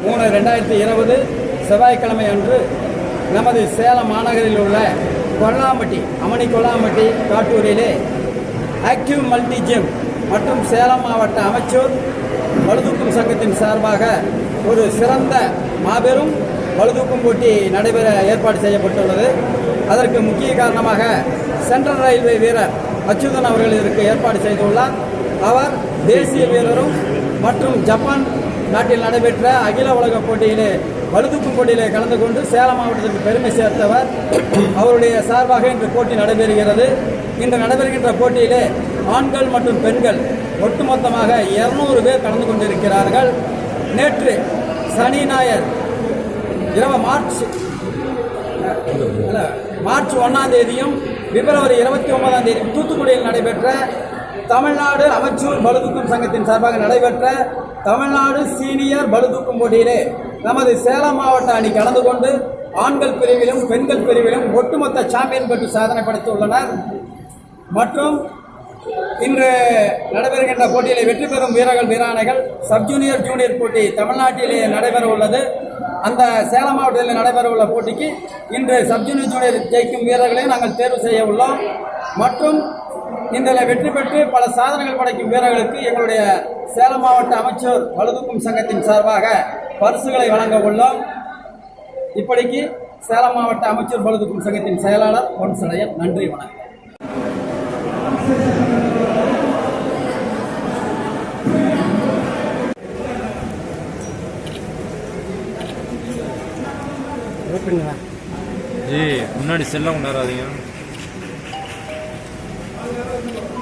மூணு ரெண்டாயிரத்தி இருபது செவ்வாய்க்கிழமை அன்று நமது சேலம் மாநகரில் உள்ள கொல்லாம்பட்டி அமணி கொல்லாம்பட்டி காட்டூரிலே ஆக்டிவ் மல்டி ஜிம் மற்றும் சேலம் மாவட்ட அமைச்சர் பளுதூக்கும் சங்கத்தின் சார்பாக ஒரு சிறந்த மாபெரும் பளுதூக்கும் போட்டி நடைபெற ஏற்பாடு செய்யப்பட்டுள்ளது. அதற்கு முக்கிய காரணமாக சென்ட்ரல் ரயில்வே வீரர் அச்சுதன் அவர்கள் இதற்கு ஏற்பாடு செய்துள்ளார். அவர் தேசிய வீரரும் மற்றும் ஜப்பான் நாட்டில் நடைபெற்ற அகில உலக போட்டியிலே பளுதூக்கும் போட்டியிலே கலந்து கொண்டு சேலம் மாவட்டத்திற்கு பெருமை சேர்த்தவர். அவருடைய சார்பாக இன்று போட்டி நடைபெறுகிறது. இன்று நடைபெறுகின்ற போட்டியிலே ஆண்கள் மற்றும் பெண்கள் ஒட்டுமொத்தமாக இருநூறு பேர் கலந்து கொண்டிருக்கிறார்கள். நேற்று சனி ஞாயர் இரவு மார்ச் மார்ச் ஒன்றாம் தேதியும் பிப்ரவரி இருபத்தி ஒன்பதாம் தேதி தூத்துக்குடியில் நடைபெற்ற தமிழ்நாடு அமைச்சூர் பளுதூக்கும் சங்கத்தின் சார்பாக நடைபெற்ற தமிழ்நாடு சீனியர் பளுதூக்கும் போட்டியிலே நமது சேலம் மாவட்ட அணி கலந்து கொண்டு ஆண்கள் பிரிவிலும் பெண்கள் பிரிவிலும் ஒட்டுமொத்த சாம்பியன் பெற்று சாதனை படைத்துள்ளனர். மற்றும் இன்று நடைபெறுகின்ற போட்டியிலே வெற்றி பெறும் வீரர்கள் வீராணைகள் சப் ஜூனியர் ஜூனியர் போட்டி தமிழ்நாட்டிலேயே நடைபெற உள்ளது. அந்த சேலம் மாவட்டத்தில் நடைபெற உள்ள போட்டிக்கு இன்று சப் ஜூனியர் ஜூனியர் ஜெயிக்கும் வீரர்களையும் நாங்கள் தேர்வு செய்ய உள்ளோம். மற்றும் இதில் வெற்றி பெற்று பல சாதனைகள் படைக்கும் வீரர்களுக்கு எங்களுடைய சேலம் மாவட்ட அமைச்சர் பழுதுக்கும் சங்கத்தின் சார்பாக பரிசுகளை வழங்க உள்ளோம். இப்படிக்கு சேலம் மாவட்ட அமைச்சர் பழுதுக்கும் சங்கத்தின் செயலாளர் பொன் சிலையன் நன்றி வணக்கம். ஜி முன்னாடி செல்ல கொண்டாடாதீங்க Thank you.